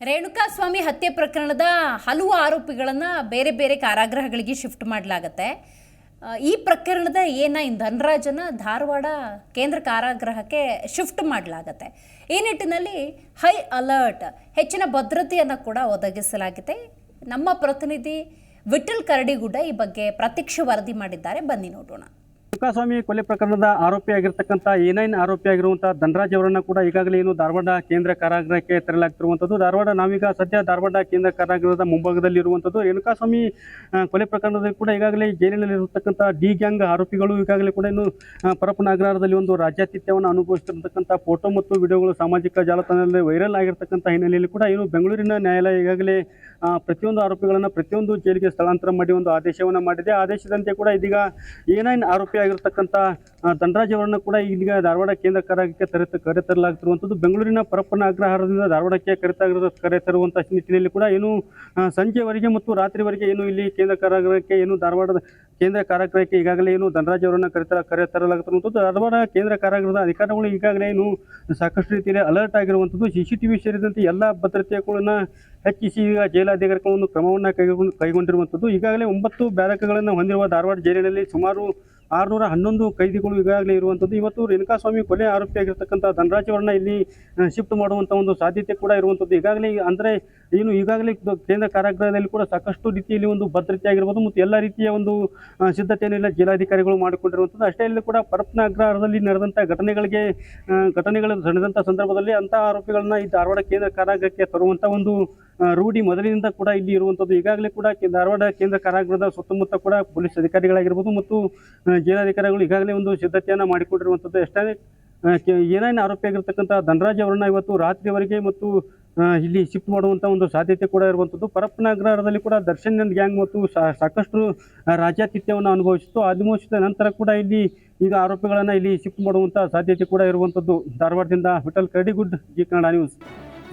ರೇಣುಕಾಸ್ವಾಮಿ ಹತ್ಯೆ ಪ್ರಕರಣದ ಹಲವು ಆರೋಪಿಗಳನ್ನು ಬೇರೆ ಬೇರೆ ಕಾರಾಗೃಹಗಳಿಗೆ ಶಿಫ್ಟ್ ಮಾಡಲಾಗತ್ತೆ. ಈ ಪ್ರಕರಣದ ಏನ ಧನರಾಜನ ಧಾರವಾಡ ಕೇಂದ್ರ ಕಾರಾಗೃಹಕ್ಕೆ ಶಿಫ್ಟ್ ಮಾಡಲಾಗತ್ತೆ. ಈ ನಿಟ್ಟಿನಲ್ಲಿ ಹೈ ಅಲರ್ಟ್, ಹೆಚ್ಚಿನ ಭದ್ರತೆಯನ್ನು ಕೂಡ ಒದಗಿಸಲಾಗಿದೆ. ನಮ್ಮ ಪ್ರತಿನಿಧಿ ವಿಠಲ್ ಕರಡಿಗುಡ್ಡ ಈ ಬಗ್ಗೆ ಪ್ರತ್ಯಕ್ಷ ವರದಿ ಮಾಡಿದ್ದಾರೆ. ಬನ್ನಿ ನೋಡೋಣ. ರೇಣುಕಾಸ್ವಾಮಿ ಕೊಲೆ ಪ್ರಕರಣದ ಆರೋಪಿಯಾಗಿರ್ತಕ್ಕಂಥ ಏನೈನ್ ಆರೋಪಿಯಾಗಿರುವಂಥ ಧನರಾಜ್ ಅವರನ್ನು ಕೂಡ ಈಗಾಗಲೇ ಏನು ಧಾರವಾಡ ಕೇಂದ್ರ ಕಾರಾಗೃಹಕ್ಕೆ ತರಲಾಗ್ತಿರುವಂಥದ್ದು. ಧಾರವಾಡ ನಾವೀಗ ಸದ್ಯ ಧಾರವಾಡ ಕೇಂದ್ರ ಕಾರಾಗೃಹದ ಮುಂಭಾಗದಲ್ಲಿ ಇರುವಂಥದ್ದು. ರೇಣುಕಾಸ್ವಾಮಿ ಕೊಲೆ ಪ್ರಕರಣದಲ್ಲಿ ಕೂಡ ಈಗಾಗಲೇ ಜೈಲಿನಲ್ಲಿರತಕ್ಕಂಥ ಡಿ ಗ್ಯಾಂಗ್ ಆರೋಪಿಗಳು ಈಗಾಗಲೇ ಕೂಡ ಇನ್ನು ಪರಪ್ಪನ ಅಗ್ರಹಾರದಲ್ಲಿ ಒಂದು ರಾಜ್ಯಾತಿಥ್ಯವನ್ನು ಅನುಭವಿಸ್ತಿರ್ತಕ್ಕಂಥ ಫೋಟೋ ಮತ್ತು ವಿಡಿಯೋಗಳು ಸಾಮಾಜಿಕ ಜಾಲತಾಣದಲ್ಲಿ ವೈರಲ್ ಆಗಿರ್ತಕ್ಕಂಥ ಹಿನ್ನೆಲೆಯಲ್ಲಿ ಕೂಡ ಏನು ಬೆಂಗಳೂರಿನ ನ್ಯಾಯಾಲಯ ಈಗಾಗಲೇ ಪ್ರತಿಯೊಂದು ಆರೋಪಿಗಳನ್ನು ಪ್ರತಿಯೊಂದು ಜೈಲಿಗೆ ಸ್ಥಳಾಂತರ ಮಾಡಿ ಒಂದು ಆದೇಶವನ್ನು ಮಾಡಿದೆ. ಆದೇಶದಂತೆ ಕೂಡ ಇದೀಗ ಏನೇನು ನೈನ್ ಆರೋಪಿಯಾಗಿರ್ತಕ್ಕಂಥ ಆ, ಧನರಾಜ್ ಅವರನ್ನು ಕೂಡ ಈಗ ಧಾರವಾಡ ಕೇಂದ್ರ ಕಾರಾಗೃಹಕ್ಕೆ ಕರೆ ಕರೆತರಲಾಗ್ತಿರುವಂಥದ್ದು ಬೆಂಗಳೂರಿನ ಪರಪ್ಪನ ಅಗ್ರಹಾರದಿಂದ ಧಾರವಾಡಕ್ಕೆ ಕರೆ ಕರೆತರುವಂಥ ನಿಟ್ಟಿನಲ್ಲಿ ಕೂಡ ಏನು ಸಂಜೆವರೆಗೆ ಮತ್ತು ರಾತ್ರಿವರೆಗೆ ಏನು ಇಲ್ಲಿ ಕೇಂದ್ರ ಕಾರಾಗೃಹಕ್ಕೆ ಏನು ಧಾರವಾಡದ ಕೇಂದ್ರ ಕಾರಾಗೃಹಕ್ಕೆ ಈಗಾಗಲೇ ಏನು ಧನರಾಜ್ ಅವರನ್ನು ಕರೆತರ ಕರೆತರಲಾಗುತ್ತಿರುವಂಥದ್ದು ಧಾರವಾಡ ಕೇಂದ್ರ ಕಾರಾಗೃಹದ ಅಧಿಕಾರಿಗಳು ಈಗಾಗಲೇ ಏನು ಸಾಕಷ್ಟು ರೀತಿಯಲ್ಲಿ ಅಲರ್ಟ್ ಆಗಿರುವಂಥದ್ದು. ಸಿ ಸಿ ಟಿ ವಿ ಸೇರಿದಂತೆ ಎಲ್ಲ ಭದ್ರತೆಗಳನ್ನು ಹೆಚ್ಚಿಸಿ ಈಗ ಜೈಲಾಧಿಕಾರಿಗಳ ಒಂದು ಕ್ರಮವನ್ನು ಕೈಗೊಂಡು ಕೈಗೊಂಡಿರುವಂಥದ್ದು. ಈಗಾಗಲೇ ಒಂಬತ್ತು ಬ್ಯಾರಕ್ಗಳನ್ನು ಹೊಂದಿರುವ ಧಾರವಾಡ ಜೈಲಿನಲ್ಲಿ ಸುಮಾರು ಆರುನೂರ ಹನ್ನೊಂದು ಕೈದಿಗಳು ಈಗಾಗಲೇ ಇರುವಂಥದ್ದು. ಇವತ್ತು ರೇಣುಕಾಸ್ವಾಮಿ ಕೊಲೆ ಆರೋಪಿಯಾಗಿರ್ತಕ್ಕಂಥ ಧನರಾಜ್ ಇಲ್ಲಿ ಶಿಫ್ಟ್ ಮಾಡುವಂಥ ಒಂದು ಸಾಧ್ಯತೆ ಕೂಡ ಇರುವಂಥದ್ದು. ಈಗಾಗಲೇ ಅಂದರೆ ಏನು ಈಗಾಗಲೇ ಕೇಂದ್ರ ಕಾರಾಗೃಹದಲ್ಲಿ ಕೂಡ ಸಾಕಷ್ಟು ರೀತಿಯಲ್ಲಿ ಒಂದು ಭದ್ರತೆ ಆಗಿರ್ಬೋದು ಮತ್ತು ಎಲ್ಲ ರೀತಿಯ ಒಂದು ಸಿದ್ಧತೆ ಸಿದ್ಧತೆಯನ್ನು ಇಲ್ಲ ಜಿಲ್ಲಾಧಿಕಾರಿಗಳು ಮಾಡಿಕೊಂಡಿರುವಂಥದ್ದು. ಅಷ್ಟೇ ಅಲ್ಲದೆ ಕೂಡ ಪರಪ್ಪನ ಅಗ್ರಹಾರದಲ್ಲಿ ನಡೆದಂಥ ಘಟನೆಗಳಿಗೆ ಘಟನೆಗಳು ನಡೆದಂಥ ಸಂದರ್ಭದಲ್ಲಿ ಅಂಥ ಆರೋಪಿಗಳನ್ನ ಈ ಧಾರವಾಡ ಕೇಂದ್ರ ಕಾರಾಗೃಹಕ್ಕೆ ತರುವಂಥ ಒಂದು ರೂಢಿ ಮೊದಲಿನಿಂದ ಕೂಡ ಇಲ್ಲಿ ಇರುವಂಥದ್ದು ಈಗಾಗಲೇ ಕೂಡ ಧಾರವಾಡ ಕೇಂದ್ರ ಕಾರಾಗೃಹದ ಸುತ್ತಮುತ್ತ ಕೂಡ ಪೊಲೀಸ್ ಅಧಿಕಾರಿಗಳಾಗಿರ್ಬೋದು ಮತ್ತು ಜಿಲ್ಲಾಧಿಕಾರಿಗಳು ಈಗಾಗಲೇ ಒಂದು ಸಿದ್ಧತೆಯನ್ನು ಮಾಡಿಕೊಂಡಿರುವಂಥದ್ದು ಎಷ್ಟೇ ಏನೇನು ಆರೋಪಿಯಾಗಿರ್ತಕ್ಕಂಥ ಧನರಾಜ್ ಅವರನ್ನ ಇವತ್ತು ರಾತ್ರಿವರೆಗೆ ಮತ್ತು ಇಲ್ಲಿ ಶಿಫ್ಟ್ ಮಾಡುವಂಥ ಒಂದು ಸಾಧ್ಯತೆ ಕೂಡ ಇರುವಂಥದ್ದು ಪರಪ್ಪನಗರದಲ್ಲಿ ಕೂಡ ದರ್ಶನ್ ಗ್ಯಾಂಗ್ ಮತ್ತು ಸಾಕಷ್ಟು ರಾಜ್ಯಾತಿಥ್ಯವನ್ನು ಅನುಭವಿಸಿತು ಅನುಭವಿಸಿದ ನಂತರ ಕೂಡ ಇಲ್ಲಿ ಈಗ ಆರೋಪಿಗಳನ್ನು ಇಲ್ಲಿ ಶಿಫ್ಟ್ ಮಾಡುವಂಥ ಸಾಧ್ಯತೆ ಕೂಡ ಇರುವಂಥದ್ದು ಧಾರವಾಡದಿಂದ Vithal Karadigud Zee Kannada news.